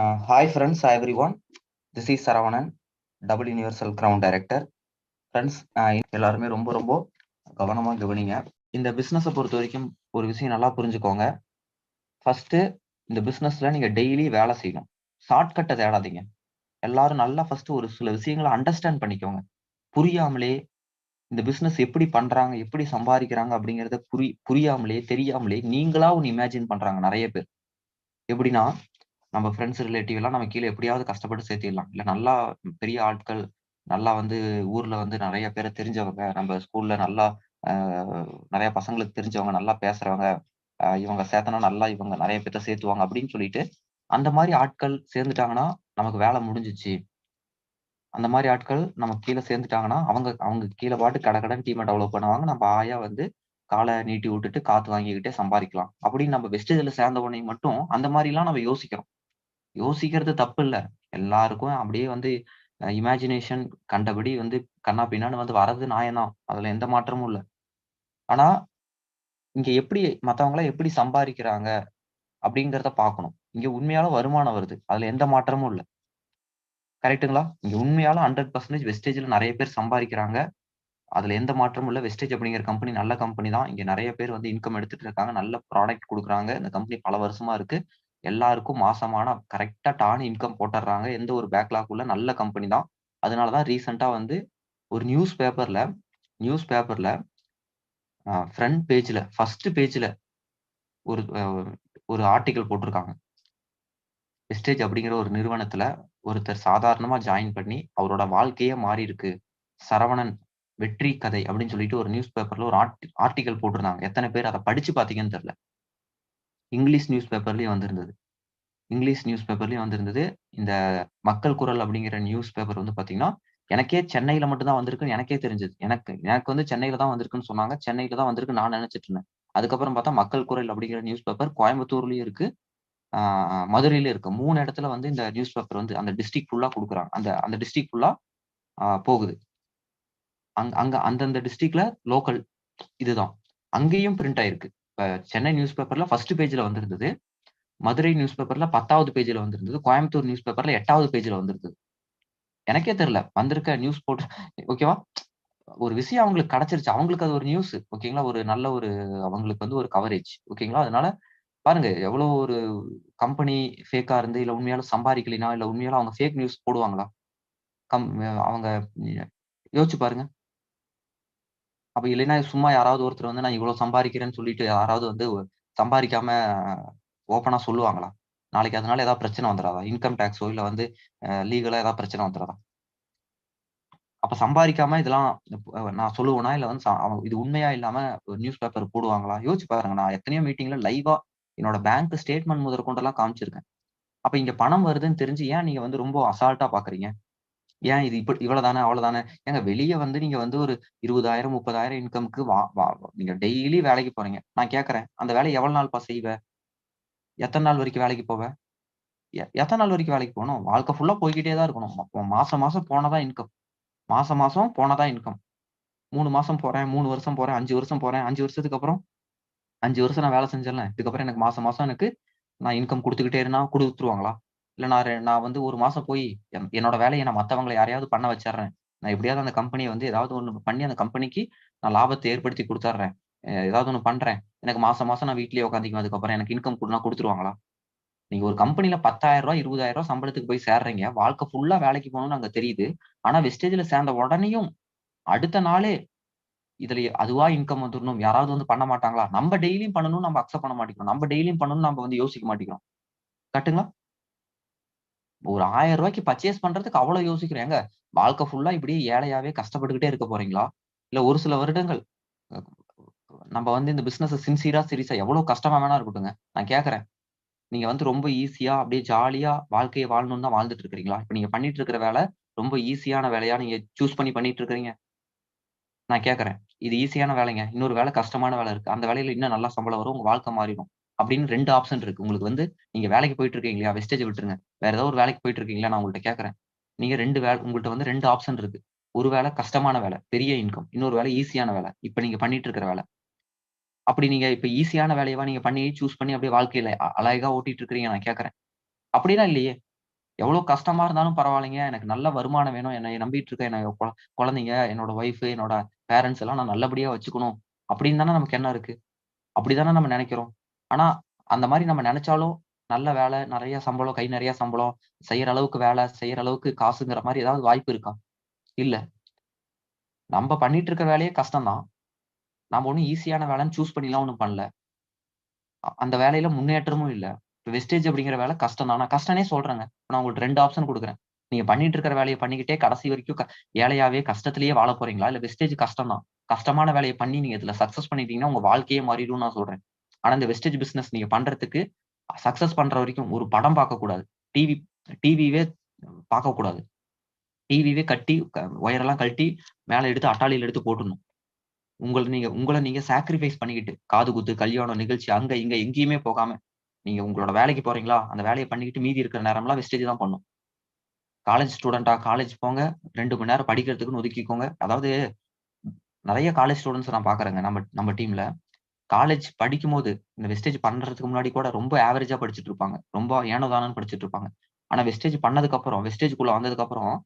Uh, hi friends, hi everyone. This is Saravanan, double universal ground director friends எல்லாருமே ரொம்ப ரொம்ப கவனமாக கவனிங்க. இந்த பிஸ்னஸை பொறுத்த வரைக்கும் ஒரு விஷயம் நல்லா புரிஞ்சுக்கோங்க. ஃபஸ்ட்டு இந்த பிஸ்னஸில் நீங்கள் டெய்லி வேலை செய்யணும். ஷார்ட்கட்டை தேடாதீங்க. எல்லாரும் நல்லா ஃபஸ்ட்டு ஒரு சில விஷயங்களை அண்டர்ஸ்டாண்ட் பண்ணிக்கோங்க. புரியாமலே இந்த பிஸ்னஸ் எப்படி பண்ணுறாங்க எப்படி சம்பாதிக்கிறாங்க அப்படிங்கிறத புரி புரியாமலே தெரியாமலே நீங்களா ஒன்று இமேஜின் பண்ணுறாங்க நிறைய பேர். எப்படின்னா நம்ம ஃப்ரெண்ட்ஸ் ரிலேட்டிவ் எல்லாம் நம்ம கீழே எப்படியாவது கஷ்டப்பட்டு சேர்த்திடலாம். இல்ல நல்லா பெரிய ஆட்கள் நல்லா வந்து ஊர்ல வந்து நிறைய பேரை தெரிஞ்சவங்க நம்ம ஸ்கூல்ல நல்லா நிறைய பசங்களுக்கு தெரிஞ்சவங்க நல்லா பேசுறவங்க இவங்க சேர்த்தனா நல்லா இவங்க நிறைய பேர்த்த சேர்த்துவாங்க அப்படின்னு சொல்லிட்டு அந்த மாதிரி ஆட்கள் சேர்ந்துட்டாங்கன்னா நமக்கு வேலை முடிஞ்சிச்சு. அந்த மாதிரி ஆட்கள் நம்ம கீழே சேர்ந்துட்டாங்கன்னா அவங்க அவங்க கீழே பாட்டு கடை கடன் டீமை டெவலப் பண்ணுவாங்க. நம்ம ஆயா வந்து காலை நீட்டி விட்டுட்டு காத்து வாங்கிக்கிட்டே சம்பாதிக்கலாம். அப்படின்னு நம்ம வெஸ்டேஜ்ல சேர்ந்த உடனே மட்டும் அந்த மாதிரிலாம் நம்ம யோசிக்கிறோம். யோசிக்கிறது தப்பு இல்ல எல்லாருக்கும் அப்படியே வந்து இமேஜினேஷன் கண்டபடி வந்து கண்ணா பின்னான்னு வந்து வர்றது நியாயம்தான். அதுல எந்த மாற்றமும் இல்ல. ஆனா இங்க எப்படி மத்தவங்க எப்படி சம்பாதிக்கிறாங்க அப்படிங்கிறத பார்க்கணும். இங்க உண்மையால வருமானம் வருது. அதுல எந்த மாற்றமும் இல்ல. கரெக்ட்டுங்களா? இங்க உண்மையால ஹண்ட்ரட் பர்சன்டேஜ் வெஸ்டேஜ்ல நிறைய பேர் சம்பாதிக்கிறாங்க. அதுல எந்த மாற்றமும் இல்ல. வெஸ்டேஜ் அப்படிங்கிற கம்பெனி நல்ல கம்பெனி தான். இங்க நிறைய பேர் வந்து இன்கம் எடுத்துட்டு இருக்காங்க. நல்ல ப்ராடக்ட் கொடுக்குறாங்க. இந்த கம்பெனி பல வருஷமா இருக்கு. எல்லாருக்கும் மாசமான கரெக்டா டான் இன்கம் போட்டுடுறாங்க எந்த ஒரு பேக்லாக் உள்ள நல்ல கம்பெனி தான். அதனாலதான் ரீசெண்டா வந்து ஒரு நியூஸ் பேப்பர்ல நியூஸ் பேப்பர்ல ஃப்ரண்ட் பேஜ்ல ஃபர்ஸ்ட் பேஜ்ல ஒரு ஒரு ஆர்டிக்கல் போட்டிருக்காங்க. எஸ்டேஜ் அப்படிங்கிற ஒரு நிறுவனத்துல ஒருத்தர் சாதாரணமா ஜாயின் பண்ணி அவரோட வாழ்க்கையே மாறி இருக்கு. சரவணன் வெற்றி கதை அப்படின்னு சொல்லிட்டு ஒரு நியூஸ் பேப்பர்ல ஒரு ஆர்டிகல் போட்டிருந்தாங்க. எத்தனை பேர் அதை படிச்சு பாத்தீங்கன்னு தெரியல. இங்கிலீஷ் நியூஸ் பேப்பர்லேயும் வந்திருந்தது. இங்கிலீஷ் நியூஸ் பேப்பர்லேயும் வந்திருந்தது. இந்த மக்கள் குரல் அப்படிங்கிற நியூஸ் பேப்பர் வந்து பார்த்தீங்கன்னா எனக்கே சென்னையில் மட்டும்தான் வந்திருக்குன்னு எனக்கே தெரிஞ்சது. எனக்கு எனக்கு வந்து சென்னையில் தான் வந்திருக்குன்னு சொன்னாங்க. சென்னையில் தான் வந்திருக்கு நான் நினச்சிட்டு இருந்தேன். அதுக்கப்புறம் பார்த்தா மக்கள் குரல் அப்படிங்கிற நியூஸ் பேப்பர் கோயம்புத்தூர்லேயும் இருக்கு. ஆஹ் மதுரையில இருக்கு. மூணு இடத்துல வந்து இந்த நியூஸ் பேப்பர் வந்து அந்த டிஸ்ட்ரிக்ட் ஃபுல்லா கொடுக்குறாங்க. அந்த அந்த டிஸ்ட்ரிக்ட் ஃபுல்லா போகுது. அங்க அங்க அந்தந்த டிஸ்ட்ரிக்ட்ல லோக்கல் இதுதான். அங்கேயும் பிரிண்ட் ஆயிருக்கு. சென்னை நியூஸ் பேப்பர்ல ஃபர்ஸ்ட் பேஜ்ல வந்திருந்தது. மதுரை நியூஸ் பேப்பர்ல பத்தாவது பேஜ்ல வந்திருந்தது. கோயம்புத்தூர் நியூஸ் பேப்பர்ல எட்டாவது பேஜ்ல வந்திருந்தது. எனக்கே தெரியல. வந்திருக்க நியூஸ் போட்டு ஓகேவா ஒரு விஷயம் அவங்களுக்கு கிடைச்சிருச்சு. அவங்களுக்கு அது ஒரு நியூஸ் ஓகேங்களா ஒரு நல்ல ஒரு அவங்களுக்கு வந்து ஒரு கவரேஜ் ஓகேங்களா அதனால பாருங்க எவ்வளவு ஒரு கம்பெனி ஃபேக்கா இருந்து இல்ல உண்மையாலும் சம்பாதிக்கலினா இல்ல உண்மையாலும் அவங்க ஃபேக் நியூஸ் போடுவாங்களா? கம் அவங்க யோசிச்சு பாருங்க. அப்ப இல்லைன்னா சும்மா யாராவது ஒருத்தர் வந்து நான் இவ்வளவு சம்பாதிக்கிறேன்னு சொல்லிட்டு யாராவது வந்து சம்பாதிக்காம ஓப்பனா சொல்லுவாங்களா? நாளைக்கு அதனால ஏதாவது பிரச்சனை வந்துடாதா இன்கம் டேக்ஸோ இல்ல வந்து லீகலா ஏதாவது பிரச்சனை வந்துடாதா அப்ப சம்பாதிக்காம இதெல்லாம் நான் சொல்லுவேனா? இல்ல வந்து அவங்க இது உண்மையா இல்லாம நியூஸ் பேப்பர் போடுவாங்களா? யோசிச்சு பாருங்க. நான் எத்தனையோ மீட்டிங்ல லைவா என்னோட பேங்க் ஸ்டேட்மெண்ட் முதற்கொண்டெல்லாம் காமிச்சிருக்கேன். அப்ப இங்க பணம் வருதுன்னு தெரிஞ்சு ஏன் நீங்க வந்து ரொம்ப அசால்ட்டா பாக்குறீங்க? ஏன் இது இப்படி இவ்வளவுதானே அவ்வளவுதானே? ஏங்க வெளியே வந்து நீங்க வந்து ஒரு இருபதாயிரம் முப்பதாயிரம் இன்கம்க்கு வா வா நீங்க டெய்லி வேலைக்கு போறீங்க. நான் கேக்குறேன் அந்த வேலை எவ்வளவு நாள்ப்பா செய்வ? எத்தனை நாள் வரைக்கும் வேலைக்கு போவ? எ- எத்தனை நாள் வரைக்கும் வேலைக்கு போகணும்? வாழ்க்கை ஃபுல்லா போய்கிட்டே தான் இருக்கணும். அப்போ மாசம் மாசம் போனதான் இன்கம் மாசம் மாசம் போனதான் இன்கம் மூணு மாசம் போறேன் மூணு வருஷம் போறேன் அஞ்சு வருஷம் போறேன் அஞ்சு வருஷத்துக்கு அப்புறம் அஞ்சு வருஷம் நான் வேலை செஞ்சிடலாம் இதுக்கப்புறம் எனக்கு மாசம் மாசம் எனக்கு நான் இன்கம் கொடுத்துக்கிட்டே இருந்தா கொடுத்துருவாங்களா? இல்ல நான் நான் வந்து ஒரு மாசம் போய் என்- என்னோட வேலையை நான் மத்தவங்களை யாரையாவது பண்ண வச்சிடுறேன் நான் எப்படியாவது அந்த கம்பெனியை வந்து ஏதாவது ஒண்ணு பண்ணி அந்த கம்பெனிக்கு நான் லாபத்தை ஏற்படுத்தி கொடுத்துட்றேன் ஏதாவது ஒண்ணு பண்றேன். எனக்கு மாசம் மாசம் நான் வீட்லயே உட்காந்துக்குவேன் அதுக்கப்புறம் எனக்கு இன்கம் கொடுனா கொடுத்துருவாங்களா? நீங்க ஒரு கம்பெனில பத்தாயிரம் ரூபாய் இருபதாயிரம் ரூபாய் சம்பளத்துக்கு போய் சேர்றீங்க. வாழ்க்கை ஃபுல்லா வேலைக்கு போகணும்னு அங்க தெரியுது. ஆனா வெஸ்டேஜ்ல சேர்ந்த உடனேயும் அடுத்த நாளே இதுல அதுவா இன்கம் வந்துடணும் யாராவது வந்து பண்ண மாட்டாங்களா? நம்ம டெய்லியும் பண்ணணும் நம்ம அக்செப்ட் பண்ண மாட்டேங்கிறோம். நம்ம டெய்லியும் பண்ணணும் நம்ம வந்து யோசிக்க மாட்டேங்கிறோம். கட்டுங்களா? ஒரு ஆயிரம் ரூபாய்க்கு பர்ச்சேஸ் பண்றதுக்கு அவ்வளவு யோசிக்கிறோம் வாழ்க்கை ஃபுல்லா இப்படியே ஏழையாவே கஷ்டப்பட்டுக்கிட்டே இருக்க போறீங்களா? இல்ல ஒரு சில வருடங்கள் நம்ம வந்து இந்த பிசினஸ் சின்சியரா சீரியஸா எவ்வளவு கஷ்டமா வேணா இருக்கட்டுங்க நான் கேக்குறேன். நீங்க வந்து ரொம்ப ஈஸியா அப்படியே ஜாலியா வாழ்க்கையை வாழணும்னு தான் வாழ்ந்துட்டு இருக்கிறீங்களா? இப்ப நீங்க பண்ணிட்டு இருக்கிற வேலை ரொம்ப ஈஸியான வேலையா நீங்க சூஸ் பண்ணி பண்ணிட்டு இருக்கிறீங்க? நான் கேக்குறேன். இது ஈஸியான வேலைங்க. இன்னொரு வேலை கஷ்டமான வேலை இருக்கு. அந்த வேலையில இன்னும் நல்லா சம்பளம் வரும். உங்க வாழ்க்கை மாறிடும். அப்படின்னு ரெண்டு ஆப்ஷன் இருக்கு. உங்களுக்கு வந்து நீங்க வேலைக்கு போயிட்டு இருக்கீங்க இல்லையா? வெஸ்டேஜ் விட்டுருங்க. வேற ஏதோ ஒரு வேலைக்கு போயிட்டு இருக்கீங்களா? நான் உங்கள்கிட்ட கேட்கறேன். நீங்க ரெண்டு வேலை உங்கள்கிட்ட வந்து ரெண்டு ஆப்ஷன் இருக்கு. ஒரு வேலை கஷ்டமான வேலை பெரிய இன்கம் இன்னொரு வேலை ஈஸியான வேலை. இப்ப நீங்க பண்ணிட்டு இருக்கிற வேலை. அப்படி நீங்க இப்ப ஈஸியான வேலையவா நீங்க பண்ணி சூஸ் பண்ணி அப்படியே வாழ்க்கையில அழகா ஓட்டிட்டு இருக்கிறீங்க நான் கேட்கறேன். அப்படிலாம் இல்லையே. எவ்வளவு கஷ்டமா இருந்தாலும் பரவாயில்லைங்க. எனக்கு நல்ல வருமானம் வேணும். என்னை நம்பிட்டு இருக்க என்ன குழந்தைங்க என்னோட ஒய்ஃப் என்னோட பேரண்ட்ஸ் எல்லாம் நான் நல்லபடியா வச்சுக்கணும். அப்படின்னு தானே நமக்கு என்ன இருக்கு. அப்படிதானே நம்ம நினைக்கிறோம். ஆனா அந்த மாதிரி நம்ம நினைச்சாலும் நல்ல வேலை நிறைய சம்பளம் கை நிறைய சம்பளம் செய்யற அளவுக்கு வேலை செய்யற அளவுக்கு காசுங்கிற மாதிரி ஏதாவது வாய்ப்பு இருக்கா? இல்ல. நம்ம பண்ணிட்டு இருக்க வேலையே கஷ்டம்தான். நம்ம ஒண்ணும் ஈஸியான வேலைன்னு சூஸ் பண்ணிலாம் ஒண்ணும் பண்ணல. அந்த வேலையில முன்னேற்றமும் இல்ல. வெஸ்டேஜ் அப்படிங்கிற வேலை கஷ்டம் தான் நான் கஷ்டனே சொல்றேங்க. நான் உங்களுக்கு ரெண்டு ஆப்ஷன் கொடுக்குறேன். நீங்க பண்ணிட்டு இருக்கிற வேலையை பண்ணிக்கிட்டே கடைசி வரைக்கும் க- ஏழையாவே கஷ்டத்திலேயே வாழ போறீங்களா? இல்ல வெஸ்டேஜ் கஷ்டம் தான் கஷ்டமான வேலையை பண்ணி நீங்க இதுல சக்சஸ் பண்ணிட்டீங்கன்னா உங்க வாழ்க்கையே மாறிடும் நான் சொல்றேன். ஆனா இந்த வெஸ்டேஜ் பிசினஸ் நீங்க பண்றதுக்கு சக்சஸ் பண்ற வரைக்கும் ஒரு படம் பார்க்க கூடாது டிவி டிவிவே பார்க்க கூடாது டிவிவே கட்டி ஒயரெல்லாம் கழட்டி மேல எடுத்து அட்டாளியில எடுத்து போட்டுடணும். உங்களை நீங்க உங்களை நீங்க சாக்ரிஃபைஸ் பண்ணிக்கிட்டு காது குத்து கல்யாணம் நிகழ்ச்சி அங்க இங்க எங்கேயுமே போகாம நீங்க உங்களோட வேலைக்கு போறீங்களா? அந்த வேலையை பண்ணிக்கிட்டு மீதி இருக்கிற நேரம்லாம் வெஸ்டேஜ் தான் பண்ணும். காலேஜ் ஸ்டூடெண்டா காலேஜ் போங்க ரெண்டு மணி நேரம் படிக்கிறதுக்குன்னு ஒதுக்கிக்கோங்க. அதாவது நிறைய காலேஜ் ஸ்டூடெண்ட்ஸ் நான் பாக்குறேங்க நம்ம நம்ம டீம்ல காலேஜ் படிக்கும் போது இந்த வெஸ்டேஜ் பண்றதுக்கு முன்னாடி கூட ரொம்ப ஆவரேஜா படிச்சுட்டு இருப்பாங்க. ரொம்ப ஏனோதானு படிச்சுட்டு இருப்பாங்க. ஆனா வெஸ்டேஜ் பண்ணதுக்கு அப்புறம் வெஸ்டேஜ்குள்ள வந்ததுக்கு அப்புறம்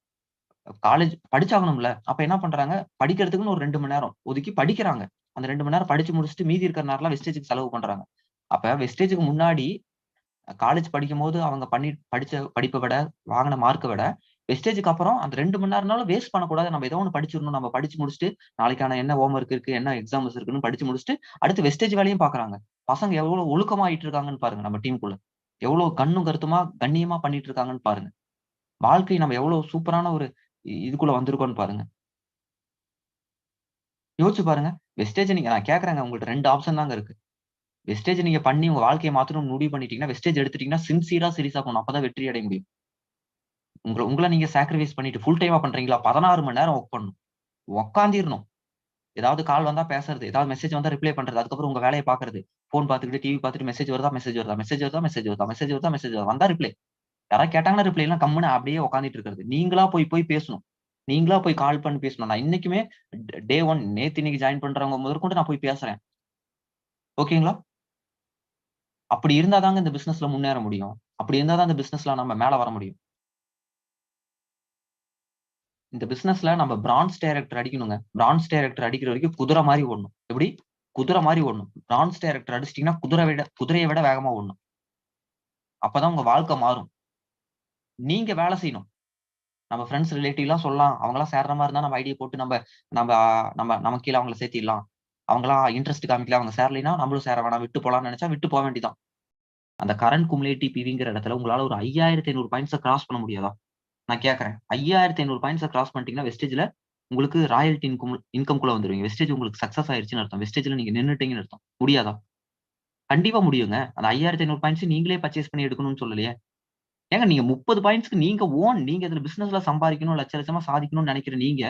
காலேஜ் படிச்சாகணும்ல. அப்ப என்ன பண்றாங்க? படிக்கிறதுக்குன்னு ஒரு ரெண்டு மணி நேரம் ஒதுக்கி படிக்கிறாங்க. அந்த ரெண்டு மணி நேரம் படிச்சு முடிச்சுட்டு மீதி இருக்கிற நேரம்லாம் வெஸ்டேஜுக்கு செலவு பண்றாங்க. அப்ப வெஸ்டேஜுக்கு முன்னாடி காலேஜ் படிக்கும் போது அவங்க பண்ணி படிச்ச படிப்பை விட வாங்கின மார்க்கை விட வெஸ்டேஜுக்கு அப்புறம் அந்த ரெண்டு மணி நேரம்னாலும் வேஸ்ட் பண்ணக்கூடாது. நம்ம ஏதோ ஒன்று படிச்சிடணும். நம்ம படிச்சு முடிச்சுட்டு நாளைக்கான என்ன ஹோம் ஒர்க் இருக்கு என்ன எக்ஸாம்ஸ் இருக்குன்னு படிச்சு முடிச்சுட்டு அடுத்து வெஸ்டேஜ் வேலையும் பாக்குறாங்க. பசங்க எவ்வளவு ஒழுக்கமா ஆயிட்டு இருக்காங்கன்னு பாருங்க நம்ம டீமுக்குள்ள எவ்வளவு கண்ணும் கருத்துமா கண்ணியமா பண்ணிட்டு இருக்காங்கன்னு பாருங்க. வாழ்க்கை நம்ம எவ்வளவு சூப்பரான ஒரு இதுக்குள்ள வந்திருக்கோம்னு பாருங்க. யோசிச்சு பாருங்க. வெஸ்டேஜ் நீங்க நான் கேக்குறேங்க உங்கள்ட்ட ரெண்டு ஆப்ஷன் தாங்க இருக்கு. வெஸ்டேஜ் நீங்க பண்ணி உங்க வாழ்க்கையை மாத்தணும்னு முடிவு பண்ணிட்டீங்கன்னா வெஸ்டேஜ் எடுத்துட்டீங்கன்னா சின்சியரா சீரியஸா பண்ணணும் அப்பதான் வெற்றி அடைய முடியும். உங்களை உங்களை நீங்க சாக்ரிஃபைஸ் பண்ணிட்டு ஃபுல் டைமா பண்றீங்களா? பதினாறு மணி நேரம் ஒர்க் பண்ணணும். உக்காந்திரணும். ஏதாவது கால் வந்தா பேசுறது ஏதாவது மெசேஜ் வந்தா ரிப்ளை பண்றது அதுக்கப்புறம் உங்க வேலையை பாக்குறது ஃபோன் பாத்துக்கிட்டு டிவி பார்த்துட்டு மெசேஜ் வருதா மெசேஜ் வருதா மெசேஜ் வருதா மெசேஜ் வருதா மெசேஜ் வருதா மெசேஜ் வருதா? வந்தா ரிப்ளை யாராவது கேட்டாங்கன்னா ரிப்ளை எல்லாம் கம்முன்னு அப்படியே உட்காந்துட்டு இருக்கிறது. நீங்களா போய் போய் பேசணும். நீங்களா போய் கால் பண்ணி பேசணும். நான் இன்னைக்குமே டே ஒன் நேத்து இன்னைக்கு ஜாயின் பண்றவங்க முதற்கொண்டு நான் போய் பேசுறேன். ஓகேங்களா? அப்படி இருந்தாதாங்க இந்த பிசினஸ்ல முன்னேற முடியும். அப்படி இருந்தாதான் இந்த பிசினஸ்ல நம்ம மேல வர முடியும். இந்த பிசினஸ்ல நம்ம பிரான்ஸ் டைரக்டர் அடிக்கணுங்க. பிரான்ஸ் டைரக்டர் அடிக்கிற வரைக்கும் குதிரை மாதிரி ஓடணும். எப்படி? குதிரை மாதிரி ஓடணும். பிரான்ஸ் டைரக்டர் அடிச்சிட்டீங்கன்னா குதிரை விட குதிரையை விட வேகமா ஓடணும். அப்பதான் உங்க வாழ்க்கை மாறும். நீங்க வேலை செய்யணும். நம்ம ஃப்ரெண்ட்ஸ் ரிலேட்டிவ் எல்லாம் சொல்லலாம். அவங்களாம் சேர்ற மாதிரி இருந்தா நம்ம ஐடியா போட்டு நம்ம நம்ம நம்ம நம்ம கீழே அவங்கள சேர்த்திடலாம். அவங்களாம் இன்ட்ரெஸ்ட் காமிக்கல அவங்க சேரலைன்னா நம்மளும் சேர வேணாம். விட்டு போலாம்னு நினைச்சா விட்டு போக வேண்டியதான் அந்த கரண்ட் குமுலேட்டி பிவிங்கிற இடத்துல உங்களால ஒரு ஐயாயிரத்தி ஐநூறு பாயிண்ட்ஸை கிராஸ் பண்ண முடியாதா? நான் கேட்கறேன் ஐயாயிரத்தி ஐநூறு பாயிண்ட்ஸை கிராஸ் பண்ணிட்டீங்கன்னா வெஸ்டேஜ்ல உங்களுக்கு ராயல்டி இன்கம் இன்கம் குள்ள வந்துருவீங்க வெஸ்டேஜ் உங்களுக்கு சக்சஸ் ஆயிருச்சுன்னு அர்த்தம். வெஸ்டேஜ்ல நீங்க நின்னுட்டீங்கன்னு அர்த்தம். முடியாதா? கண்டிப்பா முடியுங்க. அந்த ஐயாயிரத்தி ஐநூறு பாயிண்ட்ஸ் நீங்களே பர்ச்சேஸ் பண்ணி எடுக்கணும்னு சொல்லலையே. ஏங்க நீங்க முப்பது பாயிண்ட்ஸ்க்கு நீங்க ஓன் நீங்க இதுல பிசினஸ்ல சம்பாதிக்கணும் லட்ச லட்சமா சாதிக்கணும்னு நினைக்கிற நீங்க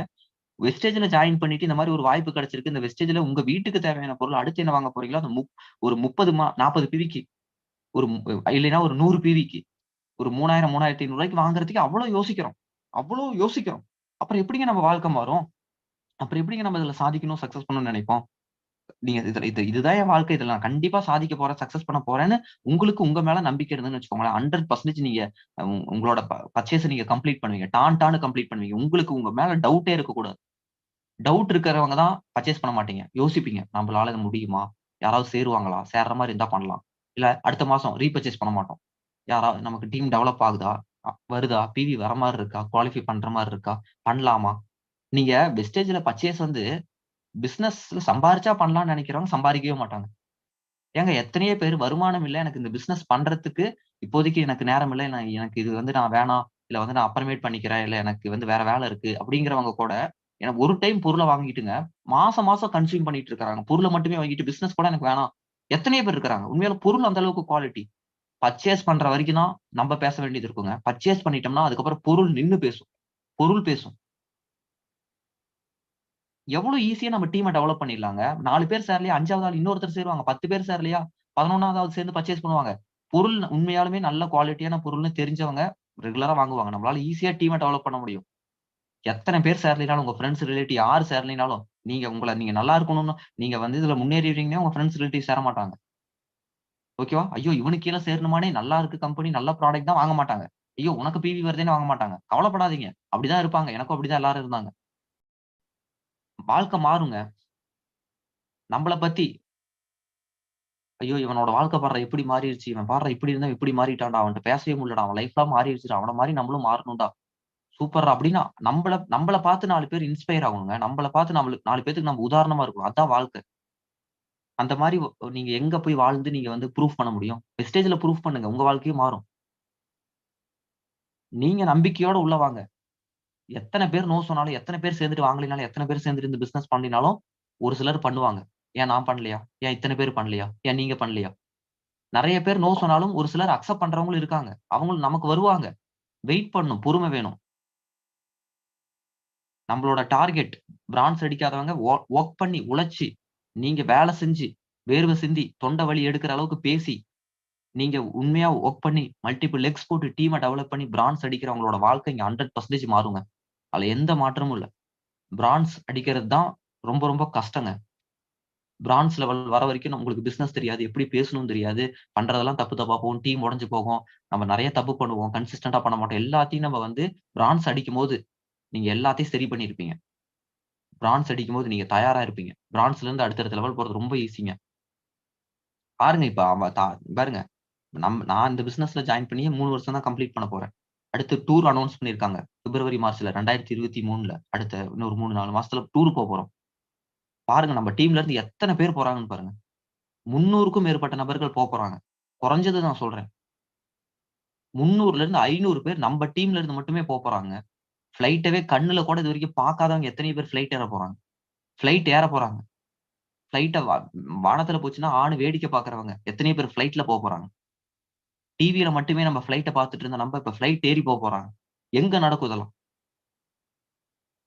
வெஸ்டேஜ்ல ஜாயின் பண்ணிட்டு இந்த மாதிரி ஒரு வாய்ப்பு கிடைச்சிருக்கு. இந்த வெஸ்டேஜ்ல உங்க வீட்டுக்கு தேவையான பொருள் அடுத்து என்ன வாங்க போறீங்களோ அந்த ஒரு முப்பது மா நாற்பது பிவிக்கு ஒரு இல்லைன்னா ஒரு நூறு பிவிக்கு ஒரு மூணாயிரம் மூணாயிரத்தி ஐநூறுரூவாய்க்கு வாங்குறதுக்கு அவ்வளோ யோசிக்கிறோம். அவ்வளோ யோசிக்கிறோம். அப்புறம் எப்படிங்க நம்ம வாழ்க்கை மாறும்? அப்புறம் எப்படிங்க நம்ம இதில் சாதிக்கணும் சக்ஸஸ் பண்ணணும்னு நினைப்போம்? நீங்க இதுல இது இதுதான் என் வாழ்க்கை. இதுல நான் கண்டிப்பா சாதிக்க போறேன் சக்சஸ் பண்ண போறேன்னு உங்களுக்கு உங்க மேல நம்பிக்கை இருந்துன்னு வச்சுக்கோங்களேன். ஹண்ட்ரட் பர்சன்டேஜ் நீங்க உங்களோட பர்ச்சேஸ் நீங்க கம்ப்ளீட் பண்ணுவீங்க. டான் டான்னு கம்ப்ளீட் பண்ணுவீங்க. உங்களுக்கு உங்க மேல டவுட்டே இருக்கக்கூடாது. டவுட் இருக்கிறவங்க தான் பர்ச்சேஸ் பண்ண மாட்டீங்க. யோசிப்பீங்க நம்மளால இது முடியுமா? யாராவது சேருவாங்களா? சேர்ற மாதிரி இருந்தா பண்ணலாம். இல்ல அடுத்த மாசம் ரீபர்ச்சேஸ் பண்ண மாட்டோம். யாராவது நமக்கு டீம் டெவலப் ஆகுதா? வருதா? பிவி வர மாதிரி இருக்கா? குவாலிஃபை பண்ற மாதிரி இருக்கா? பண்ணலாமா? நீங்க வெஸ்டேஜ்ல பர்ச்சேஸ் வந்து பிசினஸ்ல சம்பாரிச்சா பண்ணலாம்னு நினைக்கிறவங்க சம்பாதிக்கவே மாட்டாங்க. ஏங்க எத்தனையோ பேர் வருமானம் இல்லை எனக்கு இந்த பிசினஸ் பண்றதுக்கு இப்போதைக்கு எனக்கு நேரம் இல்லை நான் எனக்கு இது வந்து நான் வேணாம் இல்ல வந்து நான் அப்புறமேட் பண்ணிக்கிறேன் இல்ல எனக்கு வந்து வேற வேலை இருக்கு அப்படிங்கிறவங்க கூட எனக்கு ஒரு டைம் பொருளை வாங்கிட்டுங்க மாசம் மாசம் கன்சியூம் பண்ணிட்டு இருக்காங்க பொருளை மட்டுமே வாங்கிட்டு பிசினஸ் கூட எனக்கு வேணாம். எத்தனையோ பேர் இருக்காங்க உண்மையில பொருள் அந்த அளவுக்கு குவாலிட்டி பர்ச்சேஸ் பண்ற வரைக்கும் தான் நம்ம பேச வேண்டியது இருக்குங்க. பர்ச்சேஸ் பண்ணிட்டோம்னா அதுக்கப்புறம் பொருள் நின்று பேசும். பொருள் பேசும். எவ்வளவு ஈஸியா நம்ம டீமை டெவலப் பண்ணிடலாங்க. நாலு பேர் சேரலையா அஞ்சாவது ஆள் இன்னொருத்தர் சேருவாங்க. பத்து பேர் சேரலையா பதினொன்னாவது சேர்ந்து பர்ச்சேஸ் பண்ணுவாங்க. பொருள் உண்மையாலுமே நல்ல குவாலிட்டியான பொருள்னு தெரிஞ்சவங்க ரெகுலரா வாங்குவாங்க. நம்மளால ஈஸியா டீமை டெவலப் பண்ண முடியும். எத்தனை பேர் சேரலினாலும் உங்க ஃப்ரெண்ட்ஸ் ரிலேட்டிவ் யார் சேரலினாலும் நீங்க உங்களை நீங்க நல்லா இருக்கணும்னு நீங்க வந்து இதுல முன்னேறிடுவீங்கன்னா உங்க ஃப்ரெண்ட்ஸ் ரிலேட்டிவ் சேர மாட்டாங்க. ஓகேவா ஐயோ இவனுக்கு கீழே சேரணுமானே நல்லா இருக்கு கம்பெனி நல்ல ப்ராடக்ட் தான் வாங்க மாட்டாங்க ஐயோ! உனக்கு பிவி வருதேன்னு வாங்க மாட்டாங்க. கவலைப்படாதீங்க. அப்படிதான் இருப்பாங்க. எனக்கும் அப்படிதான் எல்லாரும் இருந்தாங்க. வாழ்க்கை மாறுங்க. நம்மள பத்தி ஐயோ! இவனோட வாழ்க்கை பாடுற எப்படி மாறிடுச்சு இவன் பாடுற இப்படி இருந்தா இப்படி மாறிட்டான்டா. அவன்கிட்ட பேசவே முடியலடா. அவன் லைஃப்ல மாறிடுச்சு அவன மாதிரி நம்மளும் மாறணும்டா. சூப்பர்ரா அப்படின்னா நம்மள நம்மள பார்த்து நாலு பேர் இன்ஸ்பயர் ஆகணுங்க. நம்மள பார்த்து நம்மளுக்கு நாலு பேத்துக்கு நம்ம உதாரணமா இருக்கணும். அதான் வாழ்க்கை. அந்த மாதிரி நீங்க எங்க போய் வாழ்ந்து நீங்க வந்து ப்ரூஃப் பண்ண முடியும்? வெஸ்டேஜ்ல ப்ரூஃப் பண்ணுங்க. உங்க வாழ்க்கையும் மாறும். நீங்க நம்பிக்கையோட உள்ள வாங்க. எத்தனை பேர் நோ சொன்னாலும், எத்தனை பேர் சேர்ந்துட்டு வாங்கலினாலும் எத்தனை பேர் சேர்ந்துட்டு இந்த பிசினஸ் பண்ணினாலும் ஒரு சிலர் பண்ணுவாங்க. ஏன் நான் பண்ணலையா? ஏன் இத்தனை பேர் பண்ணலையா? ஏன் நீங்க பண்ணலையா? நிறைய பேர் நோ சொன்னாலும், ஒரு சிலர் அக்செப்ட் பண்றவங்களும் இருக்காங்க. அவங்களும் நமக்கு வருவாங்க. வெயிட் பண்ணும் பொறுமை வேணும். நம்மளோட டார்கெட் பிரான்ஸ் அடிக்காதவங்க ஒர்க் பண்ணி, உழைச்சி நீங்க வேலை செஞ்சு, வேர்வை சிந்தி, தொண்டை வலி எடுக்கிற அளவுக்கு பேசி, நீங்க உண்மையா ஒர்க் பண்ணி, மல்டிபிள் லெக்ஸ் போட்டு டீமை டெவலப் பண்ணி பிரான்ஸ் அடிக்கிறவங்களோட வாழ்க்கை இங்க 100% மாறுங்க. அதுல எந்த மாற்றமும் இல்லை பிரான்ஸ் அடிக்கிறது தான் ரொம்ப ரொம்ப கஷ்டங்க. பிரான்ஸ் லெவல் வர வரைக்கும் உங்களுக்கு பிசினஸ் தெரியாது. எப்படி பேசணும்னு தெரியாது. பண்றதெல்லாம் தப்பு தப்பா போகும். டீம் உடஞ்சு போகும். நம்ம நிறைய தப்பு பண்ணுவோம். கன்சிஸ்டண்டா பண்ண மாட்டோம். எல்லாத்தையும் நம்ம வந்து பிரான்ஸ் அடிக்கும்போது, நீங்க எல்லாத்தையும் சரி பண்ணியிருப்பீங்க. பிரான்ஸ் அடிக்கும்போது நீங்க தயாரா இருப்பீங்க. பிரான்ஸ்ல இருந்து அடுத்தடுத்த லெவல் போறது ரொம்ப ஈஸிங்க. பாருங்க இப்ப அவன் பாருங்க. நம் நான் இந்த பிசினஸ்ல ஜாயின் பண்ணி மூணு வருஷம் தான் கம்ப்ளீட் பண்ண போறேன். அடுத்து டூர் அனௌன்ஸ் பண்ணியிருக்காங்க. பிப்ரவரி, மார்ச்ல 2023ல அடுத்த இன்னொரு 3, 4 மாசத்துல டூர் போக போறோம் பாருங்க நம்ம டீம்ல இருந்து எத்தனை பேர் போறாங்கன்னு பாருங்க. 300க்கும் மேற்பட்ட நபர்கள் போக போறாங்க குறைஞ்சது நான் சொல்றேன். 300ல இருந்து ஐநூறு பேர் நம்ம டீம்ல இருந்து மட்டுமே போப்போறாங்க. ஃப்ளைட்டவே கண்ணுல கூட இது வரைக்கும் பார்க்காதவங்க எத்தனை பேர் ஃப்ளைட் ஏற போறாங்க. ஃப்ளைட் ஏற போறாங்க. ஃப்ளைட்டை வா வானத்துல போச்சுன்னா ஆணு வேடிக்கை பாக்குறவங்க எத்தனை பேர் ஃப்ளைட்ல போப்போறாங்க. டிவியில மட்டுமே நம்ம ஃப்ளைட்டை பார்த்துட்டு இருந்த நம்ம இப்ப ஃப்ளைட் ஏறி போப்போறாங்க. எங்க நடக்கும் இதெல்லாம்?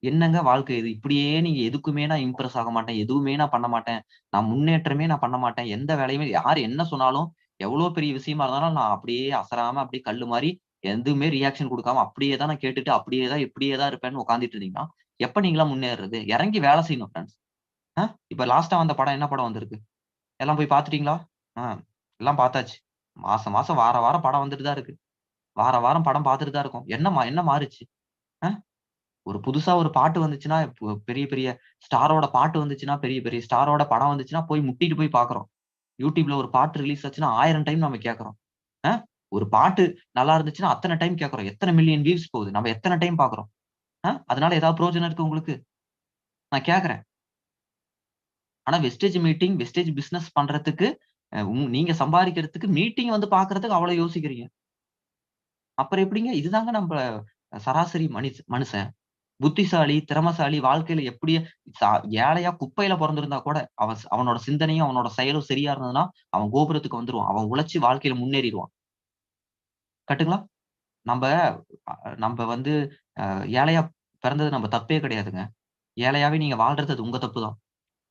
என்னங்க வாழ்க்கை இது? இப்படியே நீங்க எதுக்குமே நான் இம்ப்ரெஸ் ஆக மாட்டேன். எதுவுமே நான் பண்ண மாட்டேன். நான் முன்னேற்றமே நான் பண்ண மாட்டேன். எந்த வேலையுமே யார் என்ன சொன்னாலும், எவ்வளோ பெரிய விஷயமா இருந்தாலும் நான் அப்படியே அசராம அப்படியே கல்லு மாதிரி எதுவுமே ரியாக்ஷன் கொடுக்காம அப்படியே தான் நான் கேட்டுட்டு அப்படியே தான் இப்படியே தான் இருப்பேன்னு உட்காந்துட்டு இருந்தீங்கன்னா, எப்ப நீங்களா முன்னேறுறது? இறங்கி வேலை செய்யணும் ஃப்ரெண்ட்ஸ் இப்ப லாஸ்டா வந்த படம் என்ன படம் வந்திருக்கு? எல்லாம் போய் பாத்துட்டீங்களா ஆ எல்லாம் பார்த்தாச்சு. மாசம் மாசம் வார வாரம் படம் வந்துட்டு தான் இருக்கு. வார வாரம் படம் பார்த்துட்டு தான் இருக்கும் என்ன மா என்ன மாறுச்சு? ஒரு புதுசா ஒரு பாட்டு வந்துச்சுன்னா, பெரிய பெரிய ஸ்டாரோட பாட்டு வந்துச்சுன்னா, பெரிய பெரிய ஸ்டாரோட படம் வந்துச்சுன்னா, போய் முட்டிட்டு போய் பார்க்குறோம். யூடியூப்ல ஒரு பாட்டு ரிலீஸ் ஆச்சுன்னா ஆயிரம் டைம் நம்ம கேட்கறோம் ஒரு பாட்டு நல்லா இருந்துச்சுன்னா, அத்தனை டைம் கேட்கறோம் எத்தனை மில்லியன் வியூஸ் போகுது. நம்ம எத்தனை டைம் பாக்குறோம் அதனால ஏதாவது பிரோஜனம் இருக்கு உங்களுக்கு? நான் கேக்குறேன் ஆனா வெஸ்டேஜ் மீட்டிங், வெஸ்டேஜ் பிசினஸ் பண்றதுக்கு உங் நீங்க சம்பாதிக்கிறதுக்கு மீட்டிங் வந்து பார்க்கறதுக்கு அவ்வளோ யோசிக்கிறீங்க. அப்புறம் எப்படிங்க? இதுதாங்க நம்ம சராசரி மனுஷ மனுஷன். புத்திசாலி, திறமைசாலி வாழ்க்கையில எப்படி சா ஏழையா குப்பையில பிறந்திருந்தா கூட, அவன் அவனோட சிந்தனையும், அவனோட செயலும் சரியா இருந்ததுன்னா, அவன் கோபுரத்துக்கு வந்துருவான். அவன் உழைச்சி வாழ்க்கையில முன்னேறிடுவான் கட்டுங்களா நம்ம நம்ம வந்து ஏழையா பிறந்தது நம்ம தப்பே கிடையாதுங்க. ஏழையாவே நீங்க வாழ்றது அது உங்க தப்பு தான்.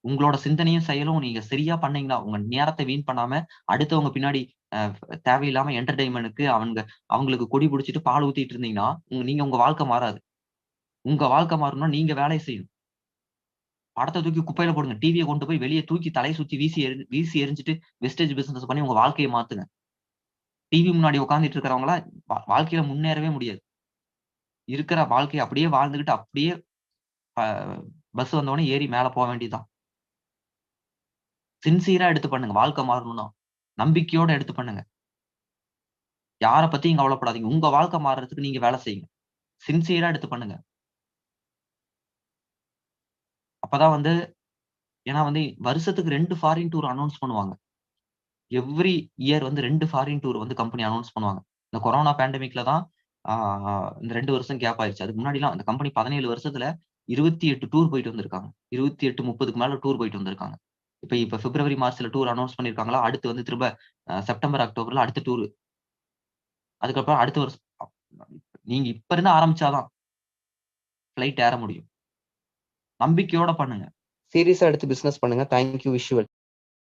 உங்களோட சிந்தனையும், செயலும் நீங்க சரியா பண்ணீங்கன்னா, உங்க நேரத்தை வீண் பண்ணாம, அடுத்தவங்க பின்னாடி தேவையில்லாம என்டர்டைன்மெண்ட்டுக்கு அவங்க அவங்களுக்கு கொடி பிடிச்சிட்டு பால் ஊத்திட்டு இருந்தீங்கன்னா, உங்க நீங்க உங்க வாழ்க்கை மாறாது. உங்க வாழ்க்கை மாறணும்னா நீங்க வேலையை செய்யணும். படத்தை தூக்கி குப்பையில போடுங்க. டிவியை கொண்டு போய் வெளியே தூக்கி தலையை சுத்தி வீசி எறி வீசி எரிஞ்சிட்டு வெஸ்டேஜ் பிசினஸ் பண்ணி உங்க வாழ்க்கையை மாத்துங்க. டிவி முன்னாடி உட்காந்துட்டு இருக்கிறவங்களா வாழ்க்கையில முன்னேறவே முடியாது. இருக்கிற வாழ்க்கையை அப்படியே வாழ்ந்துகிட்டு அப்படியே பஸ் வந்தவொடனே ஏறி மேல போக வேண்டியதுதான் சின்சியரா எடுத்து பண்ணுங்க. வாழ்க்கை மாறணும்னா. நம்பிக்கையோட எடுத்து பண்ணுங்க. யாரை பத்தியும் கவலைப்படாதீங்க. உங்க வாழ்க்கை மாறுறதுக்கு நீங்க வேலை செய்யுங்க. சின்சியரா எடுத்து பண்ணுங்க. அப்பதான் வந்து ஏன்னா வந்து வருஷத்துக்கு ரெண்டு ஃபாரின் டூர் அனௌன்ஸ் பண்ணுவாங்க. எவ்ரி இயர் வந்து ரெண்டு ஃபாரின் டூர் வந்து கம்பெனி அனௌன்ஸ் பண்ணுவாங்க. இந்த கொரோனா பேண்டமிக்ல தான் இந்த ரெண்டு வருஷம் கேப் ஆயிடுச்சு அதுக்கு முன்னாடிலாம் அந்த கம்பெனி 17 வருஷத்துல 28 டூர் போயிட்டு வந்திருக்காங்க. 28, 30க்கு மேல டூர் போயிட்டு வந்திருக்காங்க. இப்ப இப்ப பிப்ரவரி, மார்ச்ல டூர் அனௌன்ஸ் பண்ணியிருக்காங்களா, அடுத்து வந்து திரும்ப செப்டம்பர், அக்டோபர்ல அடுத்த டூர். அதுக்கப்புறம் அடுத்த வருஷம் நீங்க இப்ப இருந்து ஆரம்பிச்சாதான் தான் ஃப்ளைட் ஏற முடியும். நம்பிக்கையோட பண்ணுங்க. சீரியஸா எடுத்து பிசினஸ் பண்ணுங்க. Thank you.